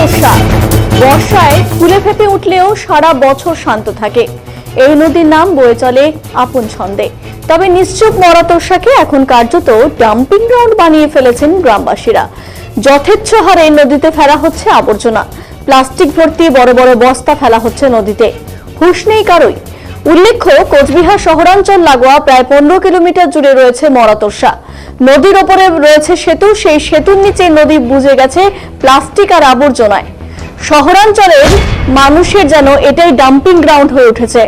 মরা বর্ষায় ফুলে ফেপে উঠলেও সারা বছর শান্ত থাকে। এই নদীর নাম বয়ে চলে আপন ছন্দে। তবে নিশ্চুপ মরা তোষাকে এখন কার্যত ডাম্পিং গ্রাউন্ড বানিয়ে ফেলেছেন গ্রামবাসীরা। যথেচ্ছ হারে নদীতে ফেলা হচ্ছে আবর্জনা। প্লাস্টিক ভর্তি বড় বড় বস্তা ফেলা হচ্ছে নদীতে। হুশ নেই কারোই। উল্লেখ্য, কোচবিহার শহরাঞ্চল লাগোয়া প্রায় পনেরো কিলোমিটার জুড়ে রয়েছে মরাতর্ষা নদীর ওপরে রয়েছে সেতু, সেই সেতুর নিচে নদী বুঝে গেছে প্লাস্টিক আর আবর্জনায়। শহরাঞ্চলের মানুষের যেন এটাই ডাম্পিং গ্রাউন্ড হয়ে উঠেছে।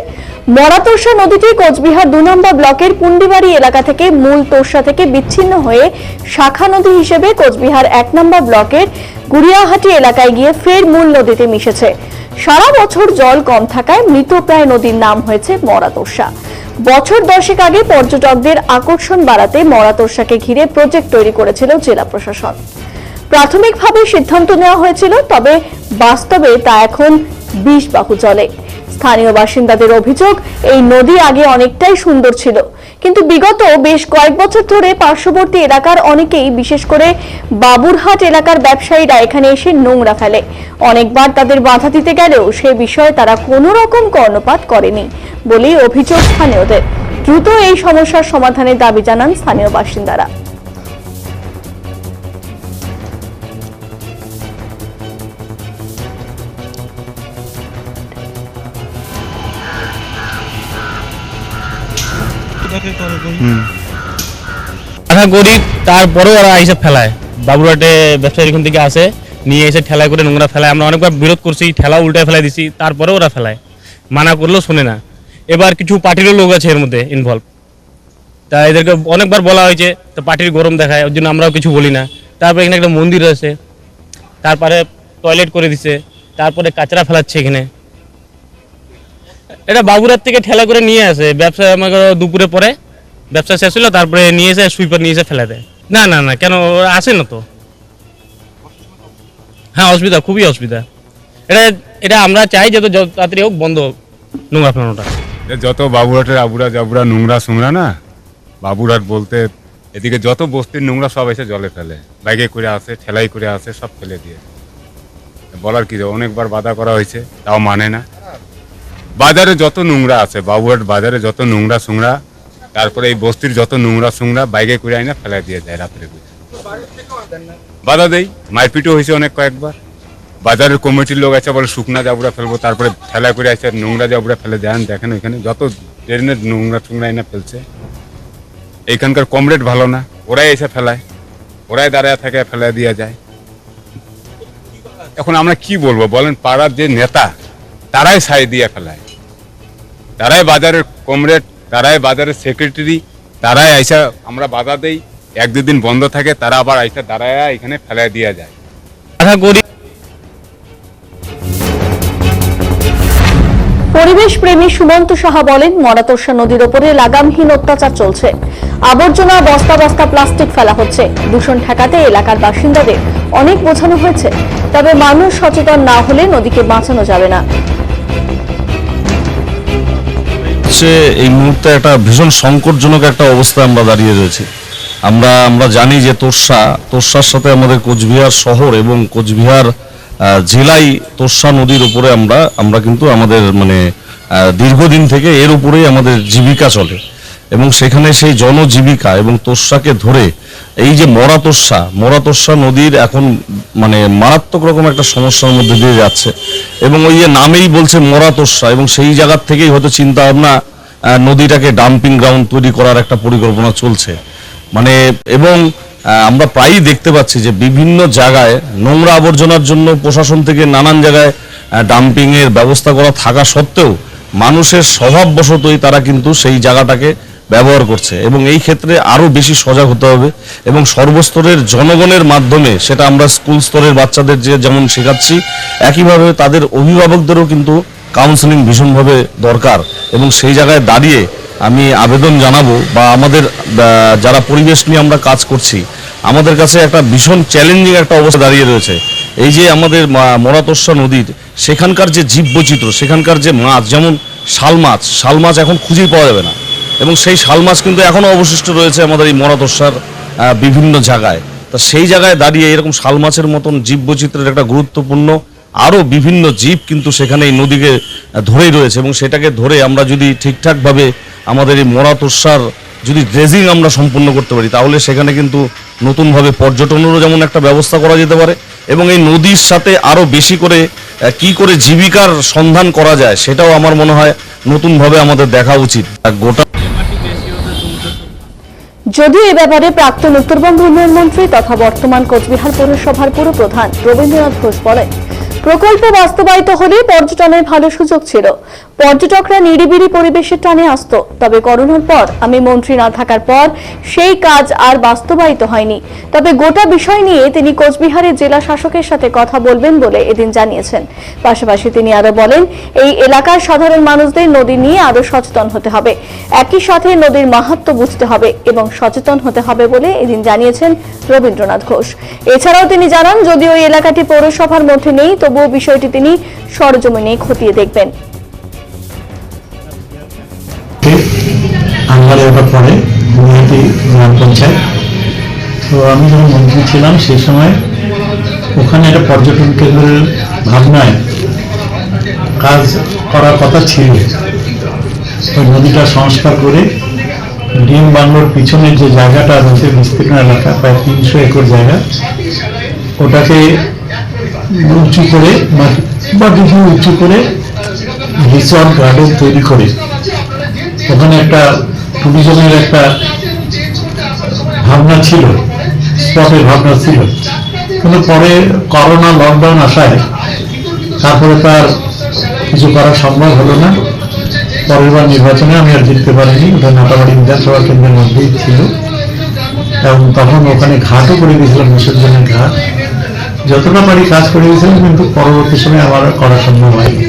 মরাতর্ষা নদীটি কোচবিহার দু নম্বর ব্লকের পুন্ডিবাড়ি এলাকা থেকে মূল তোর্ষা থেকে বিচ্ছিন্ন হয়ে শাখা নদী হিসেবে কোচবিহার এক নম্বর ব্লকের গুড়িয়াহাটি এলাকায় গিয়ে ফের মূল নদীতে মিশেছে। সারা বছর জল কম থাকায় মৃতপ্রায় নদীর নাম হয়েছে মরাতর্ষা বছর দশেক আগে পর্যটকদের আকর্ষণ বাড়াতে মরাতর্ষাকে ঘিরে প্রজেক্ট তৈরি করেছিল জেলা প্রশাসন। প্রাথমিকভাবে সিদ্ধান্ত নেওয়া হয়েছিল, তবে বাস্তবে তা এখন বিষ বাহু চলে স্থানীয় বাসিন্দাদের অভিযোগ, এই নদী আগে অনেকটাই সুন্দর ছিল। কিন্তু বিগত বেশ কয়েক বছর ধরে পার্শ্ববর্তী এলাকার অনেকেই, বিশেষ করে বাবুরহাট এলাকার ব্যবসায়ীরা এখানে এসে নোংরা ফেলে। অনেকবার তাদের বাধা দিতে গেলেও সে বিষয়ে তারা কোনো রকম কর্ণপাত করেনি বলেই অভিযোগ স্থানীয়দের। দ্রুত এই সমস্যার সমাধানের দাবি জানান স্থানীয় বাসিন্দারা। আশা করি তারপরেও ওরা এইসব ফেলায়। বাবুরহাটে ব্যবসায়ী এখান থেকে আসে, নিয়ে এসে ঠেলায় করে নোংরা ফেলায়। আমরা অনেকবার বিরোধ করছি ঠেলা উল্টায় ফেলাই দিছি তারপরেও ওরা ফেলায়। মানা করলেও শোনে না। এবার কিছু পার্টিরও লোক আছে এর মধ্যে ইনভলভ তা এদেরকে অনেকবার বলা হয়েছে, তো পার্টির গরম দেখায়, ওর জন্য আমরাও কিছু বলি না। তারপরে এখানে একটা মন্দির আছে তারপরে টয়লেট করে দিছে। তারপরে কাচরা ফেলাচ্ছে এখানে। এটা বাবুরার থেকে ঠেলা করে নিয়ে আসে। ব্যবসা আমাকে দুপুরে পরে, ব্যবসা শেষ হলো, তারপরে নিয়ে এসে সুইপার নিয়ে এসে ফেলে দেয়। না না না, কেন আসে না তো। হ্যাঁ অসুবিধা, খুবই অসুবিধা। এটা এটা আমরা চাই যত তাড়াতাড়ি হোক বন্ধ হোক, নোংরা ফেলানোটা। যত বাবুরহাটের আবুরা জাবুরা নোংরা সুংরা না বাবুরহাট বলতে এদিকে যত বস্তির নোংরা সব এসে জলে ফেলে। বাইকে করে আসে, ঠেলাই করে আসে, সব ফেলে দিয়ে। বলার কি, অনেকবার বাধা করা হয়েছে, তাও মানে না। বাজারে যত নোংরা আছে বাবুরহাট বাজারে যত নোংরা সুংরা, তারপরে এই বস্তির যত নোংরা সুংরা, বাইকে করে আইনা ফেলাই দিয়ে যায় রাত্রে বাধা দেই, মারপিটও হয়েছে অনেক কয়েকবার। বাজারের কমিটির লোক আছে, বলে শুকনা জাবুরা ফেলব, তারপরে ঠেলা করে আছে নোংরা জাবুরা ফেলে দেন, দেখেন ওইখানে যত ট্রেনের নোংরা টুংরা এনে ফেলছে। এইখানকার কমরেড ভালো না, ওরাই এসে ফেলায়, ওরাই দাঁড়ায় থাকে ফেলে দিয়ে যায়। এখন আমরা কি বলব, বলেন, পাড়ার যে নেতা তারাই সাই দিয়ে ফেলায়। তারাই বাজারের কমরেড তারাই বাজারের সেক্রেটারি তারাই আইসা আমরা বাধা দেই এক দুদিন বন্ধ থাকে তারা আবার আইসা দাঁড়ায় এখানে ফেলায় দিয়ে যায়। আশা করি পরিবেশ প্রেমী সুমন্ত সাহা বলেন মরাতর্ষা নদীর ওপরে লাগামহীন অত্যাচার চলছে। আবর্জনা বস্তা বস্তা প্লাস্টিক ফেলা হচ্ছে। দূষণ ঠেকাতে এলাকার বাসিন্দাদের অনেক বোঝানো হয়েছে। তবে মানুষ সচেতন না হলে নদীকে বাঁচানো যাবে না। হচ্ছে এই মুহূর্তে একটা ভীষণ সংকটজনক একটা অবস্থায় আমরা দাঁড়িয়ে রয়েছি। আমরা আমরা জানি যে তোর্ষা তোর্ষার সাথে আমাদের কোচবিহার শহর এবং কোচবিহার জেলায় তোর্ষা নদীর উপরে আমরা আমরা কিন্তু আমাদের মানে দীর্ঘদিন থেকে এর উপরেই আমাদের জীবিকা চলে। এবং সেখানে সেই জনজীবিকা এবং তোষাকে ধরে এই যে মরা তোর্ষা মরা তোর্ষা নদীর এখন মানে মারাত্মক রকম একটা সমস্যার মধ্যে দিয়ে যাচ্ছে। এবং ওই যে নামেই বলছে মরা তোর্ষা এবং সেই জায়গার থেকেই হয়তো চিন্তা ভাবনা নদীটাকে ডাম্পিং গ্রাউন্ড তৈরি করার একটা পরিকল্পনা চলছে। মানে এবং আমরা প্রায়ই দেখতে পাচ্ছি যে বিভিন্ন জায়গায় নোংরা আবর্জনার জন্য প্রশাসন থেকে নানান জায়গায় ডাম্পিংয়ের ব্যবস্থা করা থাকা সত্ত্বেও মানুষের স্বভাববশতই তারা কিন্তু সেই জায়গাটাকে ব্যবহার করছে এবং এই ক্ষেত্রে আরও বেশি সজাগ হতে হবে এবং সর্বস্তরের জনগণের মাধ্যমে সেটা আমরা স্কুল স্তরের বাচ্চাদের যে যেমন শেখাচ্ছি, একইভাবে তাদের অভিভাবকদেরও কিন্তু কাউন্সেলিং ভীষণভাবে দরকার এবং সেই জায়গায় দাঁড়িয়ে আমি আবেদন জানাব বা আমাদের যারা পরিবেশ নিয়ে আমরা কাজ করছি, আমাদের কাছে একটা ভীষণ চ্যালেঞ্জিং একটা অবস্থা দাঁড়িয়ে রয়েছে। এই যে আমাদের মরাতস্যা নদীর সেখানকার যে জীববৈচিত্র্য, সেখানকার যে মাছ, যেমন শাল মাছ শাল মাছ এখন খুঁজেই পাওয়া যাবে না। এবং সেই শাল মাছ কিন্তু এখনও অবশিষ্ট রয়েছে আমাদের এই মরাতস্যার আহ, বিভিন্ন জায়গায়। তা সেই জায়গায় দাঁড়িয়ে এরকম শাল মাছের মতন জীববৈচিত্র্যের একটা গুরুত্বপূর্ণ আরও বিভিন্ন জীব কিন্তু সেখানে এই নদীকে ধরেই রয়েছে এবং সেটাকে ধরে আমরা যদি ঠিকঠাকভাবে আমাদের এই মরা তোষার যদি ড্রেজিং আমরা সম্পূর্ণ করতে পারি তাহলে সেখানে কিন্তু নতুনভাবে পর্যটনেরও যেমন একটা ব্যবস্থা করা যেতে পারে এবং এই নদীর সাথে আরও বেশি করে কি করে জীবিকার সন্ধান করা যায় সেটাও আমার মনে হয় নতুনভাবে আমাদের দেখা উচিত। গোটা যদিও এ ব্যাপারে প্রাক্তন উত্তরবঙ্গ উন্নয়ন মন্ত্রী তথা বর্তমান কোচবিহার পৌরসভার পুর প্রধান রবীন্দ্রনাথ ঘোষ বলেন প্রকল্প বাস্তবায়িত হলে পর্যটনের ভালো সুযোগ ছিল। পর্যটকরা নিরিবিলি পরিবেশের টানে আসতো। তবে করোনার পর আমি মন্ত্রী না থাকার পর সেই কাজ আর বাস্তবায়িত হয়নি। তবে গোটা বিষয় নিয়ে তিনি কোচবিহারের জেলা শাসকের সাথে কথা বলবেন বলে এদিন জানিয়েছেন। পাশাপাশি তিনি আরও বলেন, এই এলাকার সাধারণ মানুষদের নদী নিয়ে আরও সচেতন হতে হবে। একই সাথে নদীর মাহাত্ম্য বুঝতে হবে এবং সচেতন হতে হবে বলে এদিন জানিয়েছেন রবীন্দ্রনাথ ঘোষ। এছাড়াও তিনি জানান, যদিও এই এলাকাটি পৌরসভার মধ্যে নেই তবুও বিষয়টি তিনি সরজমিনে খতিয়ে দেখবেন। তো আমি যখন মন্ত্রী ছিলাম, সেই সময় ওখানে একটা পর্যটন কেন্দ্রের ভাবনায় কাজ করার কথা ছিল। ওই নদীটা সংস্কার করে ডিম বাংলোর পিছনের যে জায়গাটা রয়েছে বিস্তীর্ণ এলাকা, প্রায় তিনশো একর জায়গা, ওটাকে উঁচু করে বা- কিছু উঁচু করে রিসর্ট গার্ডেন তৈরি করে। ওখানে একটা ট্যুরিজমের একটা ভাবনা ছিল স্পটের ভাবনা ছিল। কিন্তু পরে করোনা লকডাউন আসায় তারপরে তার কিছু করা সম্ভব হলো না। পরের বার নির্বাচনে আমি আর জিততে পারিনি, ওটা নাটাবাড়ি বিধানসভা কেন্দ্রের মধ্যেই ছিল। এবং তখন ওখানে ঘাটও করে দিয়েছিলাম বিসর্জনের ঘাট। যতটা পারি কাজ করে দিয়েছিলাম কিন্তু পরবর্তী সময় আমার করা সম্ভব হয়নি।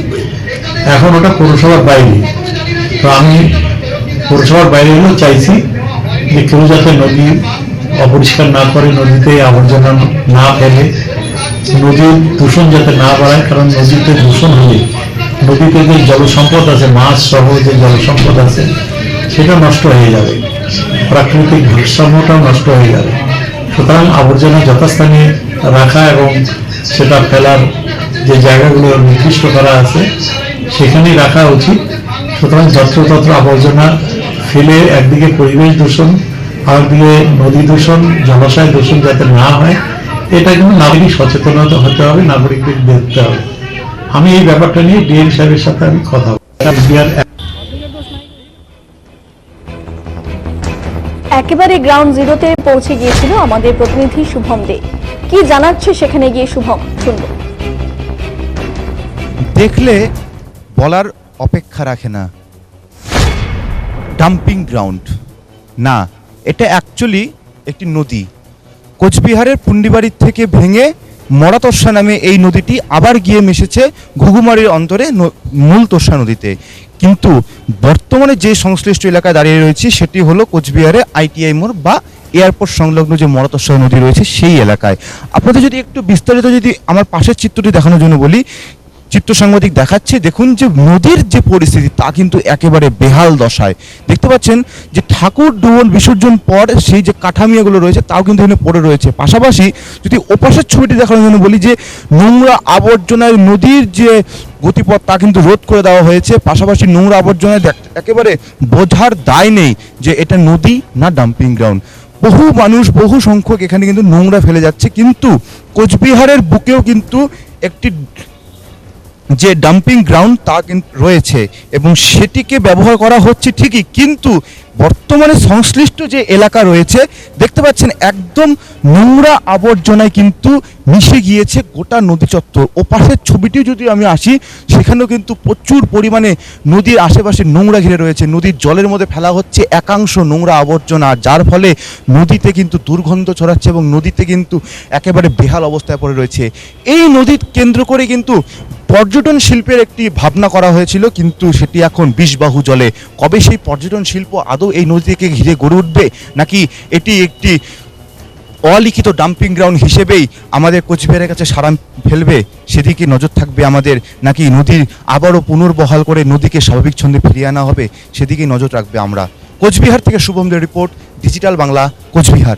এখন ওটা পৌরসভার বাইরে। তো আমি পৌরসভার বাইরে হলেও চাইছি যে কেউ যাতে নদী অপরিষ্কার না করে, নদীতে আবর্জনা না ফেলে, নদীর দূষণ যাতে না বাড়ায়, কারণ নদীতে দূষণ হলে নদীতে যে জলসম্পদ আছে, মাছ সহ যে জলসম্পদ আছে, সেটা নষ্ট হয়ে যাবে। প্রাকৃতিক ভারসাম্যটাও নষ্ট হয়ে যাবে। সুতরাং আবর্জনা যথাস্থানে রাখা এবং সেটা ফেলার যে জায়গাগুলো নির্দিষ্ট করা আছে, সেখানেই রাখা উচিত। সুতরাং যত্রতত্র আবর্জনা ফেলে একদিকে পরিবেশ দূষণ, আরেকদিকে নদী দূষণ, জলাশয় দূষণ যাতে না হয়, এটা কিন্তু নাগরিক সচেতনতা হতে হবে, নাগরিকদের দেখতে হবে। আমি এই ব্যাপারটা নিয়ে ডিএম সাহেবের সাথে আমি কথা বলব একেবারে গ্রাউন্ড জিরোতে পৌঁছে গিয়েছিল আমাদের প্রতিনিধি শুভম দে। কি জানাচ্ছে সেখানে গিয়ে শুভম শুনব। দেখলে বলার অপেক্ষা রাখে না। Dumping ground. না, এটা অ্যাকচুয়ালি একটি নদী। কোচবিহারের পুন্ডিবাড়ির থেকে ভেঙে মরাতস্যা নামে এই নদীটি আবার গিয়ে মিশেছে ঘুঘুমারির অন্তরে মূল তোষা নদীতে। কিন্তু বর্তমানে যে সংশ্লিষ্ট এলাকায় দাঁড়িয়ে রয়েছে সেটি হলো কোচবিহারে আইটিআই মোড় বা এয়ারপোর্ট সংলগ্ন যে মরতস্বর নদী রয়েছে সেই এলাকায়। আপনাদের যদি একটু বিস্তারিত যদি আমার পাশের চিত্রটি দেখানোর জন্য বলি, চিত্র সাংবাদিক দেখাচ্ছে, দেখুন যে নদীর যে পরিস্থিতি তা কিন্তু একেবারে বেহাল দশায়। দেখতে পাচ্ছেন যে ঠাকুর ডুবল বিসর্জন পর সেই যে কাঠামিয়াগুলো রয়েছে, তাও কিন্তু এখানে পড়ে রয়েছে। পাশাপাশি যদি ওপাশের ছবিটি দেখানোর জন্য বলি যে, নোংরা আবর্জনায় নদীর যে গতিপথ, তা কিন্তু রোধ করে দেওয়া হয়েছে। পাশাপাশি নোংরা আবর্জনায় একেবারে বোঝার দায় নেই যে এটা নদী না ডাম্পিং গ্রাউন্ড। বহু মানুষ, বহু সংখ্যক এখানে কিন্তু নোংরা ফেলে যাচ্ছে। কিন্তু কোচবিহারের বুকেও কিন্তু একটি যে ডাম্পিং গ্রাউন্ড তা রয়েছে এবং সেটিকে ব্যবহার করা হচ্ছে ঠিকই কিন্তু বর্তমানে সংশ্লিষ্ট যে এলাকা রয়েছে, দেখতে পাচ্ছেন একদম নোংরা আবর্জনায় কিন্তু মিশে গিয়েছে গোটা নদী চত্বর। ও পাশের ছবিটি যদি আমি আসি, সেখানেও কিন্তু প্রচুর পরিমাণে নদীর আশেপাশে নোংরা ঘিরে রয়েছে। নদীর জলের মধ্যে ফেলা হচ্ছে একাংশ নোংরা আবর্জনা, যার ফলে নদীতে কিন্তু দুর্গন্ধ ছড়াচ্ছে এবং নদীতে কিন্তু একেবারে বেহাল অবস্থায় পড়ে রয়েছে। এই নদী কেন্দ্র করে কিন্তু পর্যটন শিল্পের একটি ভাবনা করা হয়েছিল, কিন্তু সেটি এখন বিষবাহু জলে। কবে সেই পর্যটন শিল্প আদৌ এই নদীকে ঘিরে গড়ে উঠবে? নাকি এটি একটি অলিখিত ডাম্পিং গ্রাউন্ড হিসেবেই আমাদের কোচবিহারের কাছে সারা ফেলবে? সেদিকে নজর থাকবে আমাদের। নাকি নদীর আবারও পুনর্বহাল করে নদীকে স্বাভাবিক ছন্দে ফিরিয়ে আনা হবে? সেদিকেই নজর রাখবে আমরা। কোচবিহার থেকে শুভমদের রিপোর্ট ডিজিটাল বাংলা কোচবিহার।